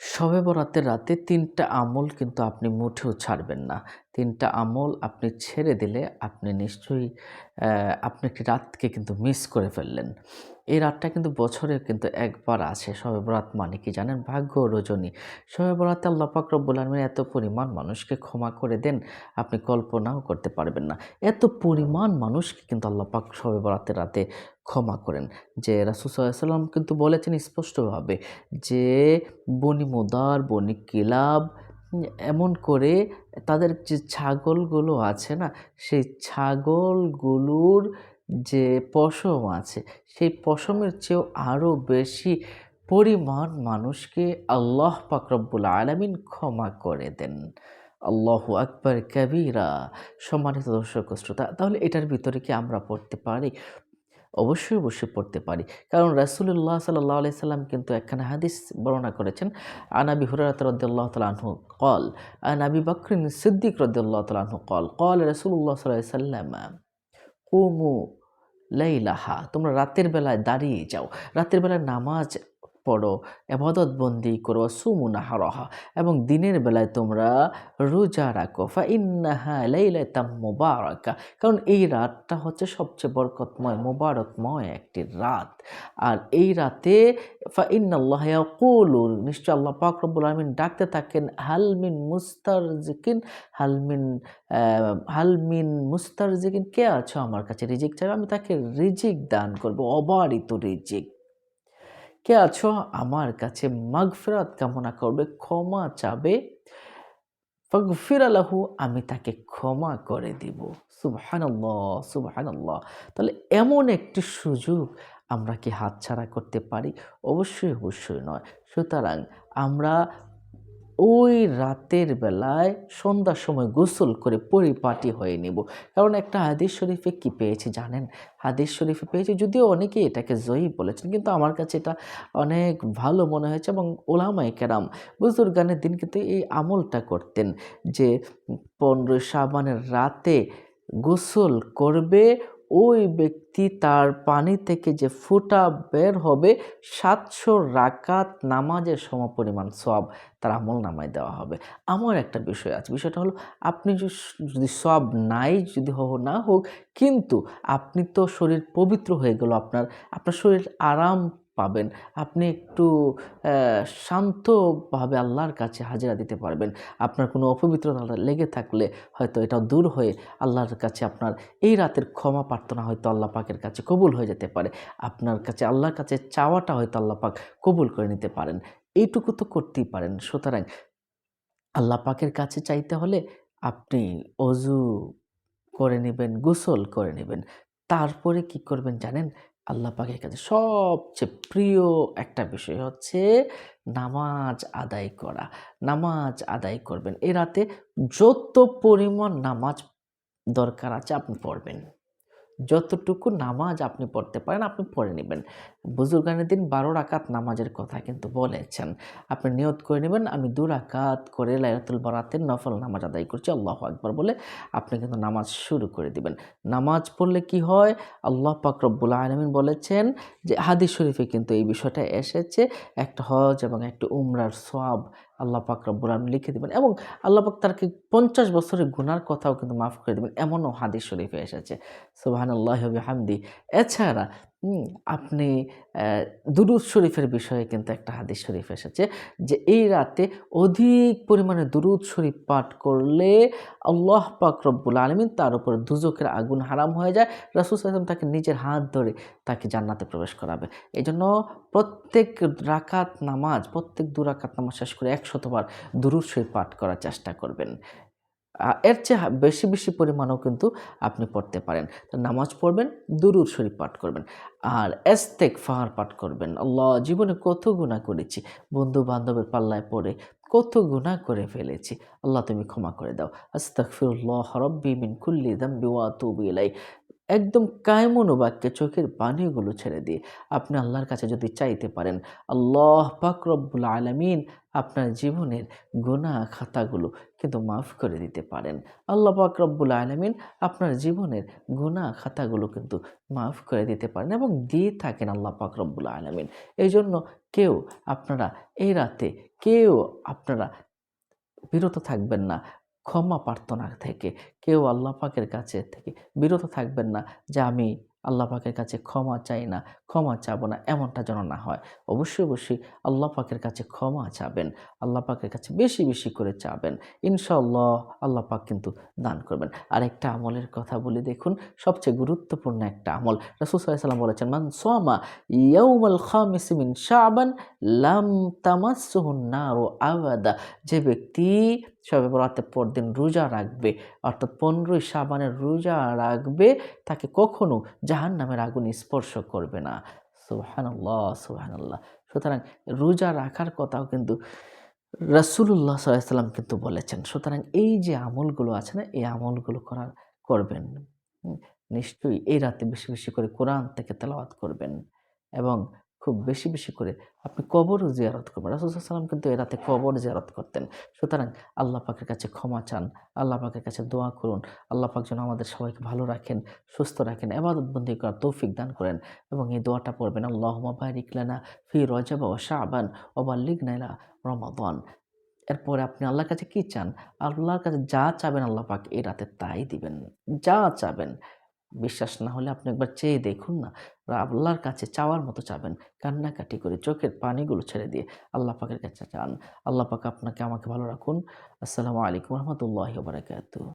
শবে বরাতের রাতে তিনটা আমল কিন্তু আপনি মুঠেও ছাড়বেন না। তিনটা আমল আপনি ছেড়ে দিলে আপনি নিশ্চয়ই আপনি একটি রাতকে কিন্তু মিস করে ফেললেন। এই রাতটা কিন্তু বছরে কিন্তু একবার আসে। শবে বরাত মানে কি জানেন? ভাগ্য রজনী। শবে বরাতে আল্লাহ পাক রব্বুল আলামিন এত পরিমাণ মানুষকে ক্ষমা করে দেন, আপনি কল্পনাও করতে পারবেন না। এত পরিমাণ মানুষকে কিন্তু আল্লাহ পাক শবে বরাতের রাতে ক্ষমা করেন। যে রাসূল সাল্লাল্লাহু সাল্লাম কিন্তু বলেছেন স্পষ্টভাবে যে বনি মুদার, বনি কিলাব এমন করে তাদের যে ছাগলগুলো আছে না? সেই ছাগলগুলোর যে পশম আছে, সেই পশমের চেয়েও আরও বেশি পরিমাণ মানুষকে আল্লাহ পাকরব্বুল আলমিন ক্ষমা করে দেন। আল্লাহ আকবর কবিরা, সম্মানিত দর্শক শ্রোতা, তাহলে এটার ভিতরে কি আমরা পড়তে পারি? অবশ্যই অবশ্যই পড়তে পারি। কারণ রাসুলুল্লাহ সাল্লাহ আলি সাল্লাম কিন্তু একখানা হাদিস বর্ণনা করেছেন আনাবি হুরাত রদ্দাল্লাহ তালাহু কল আনাবি বকরিন সিদ্দিক রদ্দাল্লাহ তালাহু কল কল রাসুলুল্লাহ সাল্লাহ সাল্লাম, কুমু লাইলাহা তোমরা রাতের বেলায় দাঁড়িয়ে যাও। রাতের বেলায় নামাজ পড়ো, এবাদত বন্দি করো, সুমু নাহারাহা এবং দিনের বেলায় তোমরা রোজা রাখো। ফা ইন্নাহা লাইলাতাম মুবারাকা কারণ এই রাতটা হচ্ছে সবচেয়ে বরকতময়, মোবারকময় একটি রাত। আর এই রাতে ফা ইন্নাল্লাহ ইয়াকুলু নিশ্চয় আল্লাহ পাক রব্বুল আলামিন ডাকতে থাকেন হাল মিন মুস্তারজিকিন হাল মিন হাল মিন মুস্তারজিকিন কে আছো আমার কাছে রিজিক চাইবে আমি তাকে রিজিক দান করব, অবারিত রিজিক। কে আছো আমার কাছে মাগফিরাত কামনা করবে, ক্ষমা চাবে। ফির আলাহু আমি তাকে ক্ষমা করে দিব। সুবহানাল্লাহ, সুবহানাল্লাহ। তাহলে এমন একটি সুযোগ আমরা কি হাতছাড়া করতে পারি? অবশ্যই, অবশ্যই নয়। সুতরাং আমরা ওই রাতের বেলায় সন্ধ্যার সময় গোসল করে পরিপাটি হয়ে নিব। কারণ একটা হাদিস শরীফে কি পেয়েছি জানেন? হাদিস শরীফে পেয়েছি, যদিও অনেকেই এটাকে জয়ী বলেছেন। কিন্তু আমার কাছে এটা অনেক ভালো মনে হয়েছে এবং ওলামায় কেরাম বুজুর গানের দিন কিন্তু এই আমলটা করতেন যে ১৫ শাবানের রাতে গোসল করবে ওই ব্যক্তি তার পানি থেকে যে ফোঁটা বের হবে ৭০০ রাকাত নামাজের সমপরিমাণ সব তার আমল নামায় দেওয়া হবে। আমার একটা বিষয় আছে। বিষয়টা হলো আপনি যদি সব নাই যদি হো না হোক কিন্তু আপনি তো শরীর পবিত্র হয়ে গেল আপনার, আপনার শরীর আরাম পাবেন। আপনি একটু শান্তভাবে আল্লাহর কাছে হাজিরা দিতে পারবেন। আপনার কোনো অপবিত্রতা লেগে থাকলে হয়তো এটা দূর হয়ে আল্লাহর কাছে আপনার এই রাতের ক্ষমা প্রার্থনা হয়তো আল্লাহ পাকের কাছে কবুল হয়ে যেতে পারে। আপনার কাছে, আল্লাহর কাছে চাওয়াটা হয়তো আল্লাহ পাক কবুল করে নিতে পারেন। এইটুকু তো করতেই পারেন। সুতরাং আল্লাহ পাকের কাছে চাইতে হলে আপনি অজু করে নেবেন, গোসল করে নিবেন। তারপরে কি করবেন জানেন? আল্লাহ পাকের কাছে সবচেয়ে প্রিয় একটা বিষয় হচ্ছে নামাজ আদায় করা। নামাজ আদায় করবেন। এ রাতে যত পরিমাণ নামাজ দরকার আছে আপনি পড়বেন। যতটুকু নামাজ আপনি পড়তে পারেন, আপনি পড়ে নিবেন। বুজুর্গানের দিন ১২ রাকাত নামাজের কথা কিন্তু বলেছেন। আপনি নিয়ত করে নেবেন, আমি দু রাকাত করে লাইলাতুল বরাতের নফল নামাজ আদায় করছি, আল্লাহ আকবার বলে আপনি কিন্তু নামাজ শুরু করে দিবেন। নামাজ পড়লে কি হয়? আল্লাহ পাক রব্বুল আলামিন বলেছেন যে, হাদিস শরীফে কিন্তু এই বিষয়টা এসেছে, একটা হজ এবং একটা উমরার সওয়াব আল্লাহ পাক আলামিন লিখে দিবেন এবং আল্লাহ পাক তারকে পঞ্চাশ বছরের গুনার কথাও কিন্তু মাফ করে দিবেন। এমনও হাদিস শরীফে এসেছে। সুবহানাল্লাহি ওয়া বিহামদি। এছাড়া আপনি দুরূদ শরীফের বিষয়ে কিন্তু একটা হাদিস শরীফ এসেছে যে এই রাতে অধিক পরিমাণে দুরূদ শরীফ পাঠ করলে আল্লাহ পাক রব্বুল আলামিন তার উপর দোজখের আগুন হারাম হয়ে যায়। রাসূল ওয়াসাল্লাম তাকে নিজের হাত ধরে তাকে জান্নাতে প্রবেশ করাবে। এই জন্য প্রত্যেক রাকাত নামাজ, প্রত্যেক ২ রাকাত নামাজ শেষ করে ১০০ বার দুরূদ শরীফ পাঠ করার চেষ্টা করবেন। এর চেয়ে বেশি, বেশি পরিমাণেও কিন্তু আপনি পড়তে পারেন। নামাজ পড়বেন, দুরুর শরীফ পাঠ করবেন। আর এস্তেক ফাহার পাঠ করবেন। আল্লাহ জীবনে কত গুণা করেছি। বন্ধু-বান্ধবের পাল্লায় পড়ে কত গুণা করে ফেলেছি। আল্লাহ তুমি ক্ষমা করে দাও। আস্তাকফিরুল্লাহ রব্বি মিন কুল্লি দাম্বি ওয়া তুবু ইলাইহি। একদম কায়মনো বাক্যে চোখের পানিগুলো ছেড়ে দিয়ে আপনি আল্লাহর কাছে যদি চাইতে পারেন, আল্লাহ পাক আলমিন আপনার জীবনের গুনাহ খাতাগুলো কিন্তু মাফ করে দিতে পারেন। আল্লাহ পাক আলমিন আপনার জীবনের গুনাহ খাতাগুলো কিন্তু মাফ করে দিতে পারেন এবং দিয়ে থাকেন আল্লাহ পাক আলমিন। এই জন্য কেউ আপনারা এই রাতে কেউ আপনারা বিরত থাকবেন না। ক্ষমা প্রার্থনা থেকে, কেউ আল্লাহ পাকের কাছে থেকে বিরত থাকবেন না যে আমি আল্লাহ পাকের কাছে ক্ষমা চাই না, ক্ষমা চাবো না, এমনটা যেন না হয়। অবশ্যই অবশ্যই আল্লাহ পাকের কাছে ক্ষমা চাবেন। আল্লাহ পাকের কাছে বেশি বেশি করে চাবেন। ইনশাআল্লাহ আল্লাহ পাক কিন্তু দান করবেন। আর একটা আমলের কথা বলে দেখুন, সবচেয়ে গুরুত্বপূর্ণ একটা আমল। রাসুল সাল্লাম বলেছেন, মান সোয়ামা ইয়াউমাল খামিস মিন শাবান লাম নারু আবাদা। যে ব্যক্তি সবে বরাতের পরদিন রোজা রাখবে, অর্থাৎ পনেরোই সাবানের রোজা রাখবে, তাকে কখনো জাহান নামের আগুন স্পর্শ করবে না। সুহানাল্লাহ সুহানাল্লাহ সুতরাং রোজা রাখার কথাও কিন্তু রাসুল্লাহ সাল্লাম কিন্তু বলেছেন, সুতরাং এই যে আমলগুলো আছে না, এই আমলগুলো করার, করবেন। নিশ্চয়ই এই রাতে বেশি বেশি করে কোরআন থেকে তেলাওয়াত করবেন। এবং খুব বেশি বেশি করে আপনি কবরও জিয়ারত করবেন। রাসুলসাল্লাম কিন্তু এ রাতে কবর জিয়ারত করতেন। সুতরাং আল্লাহ পাকের কাছে ক্ষমা চান, আল্লাহ পাকের কাছে দোয়া করুন, আল্লাহ পাক যেন আমাদের সবাইকে ভালো রাখেন, সুস্থ রাখেন এবাদতবন্দি করার তৌফিক দান করেন এবং এই দোয়াটা পড়বেন আল্লাহ বারিক লানা ফি রজব ও শাহবান ওবাল্লিগ নাইলা রমাদান। এরপরে আপনি আল্লাহর কাছে কি চান? আল্লাহর কাছে যা চাবেন আল্লাহ পাক এই রাতে তাই দিবেন। যা চাবেন। বিশ্বাস না হলে আপনি একবার চেয়ে দেখুন না। আল্লাহর কাছে চাওয়ার মতো চাবেন। কান্নাকাটি করে চোখের পানিগুলো ছেড়ে দিয়ে আল্লাহ পাকের কাছে চান। আল্লাহ পাক আপনাকে আমাকে ভালো রাখুন। আসসালামু আলাইকুম রহমতুল্লাহ বারাকাতু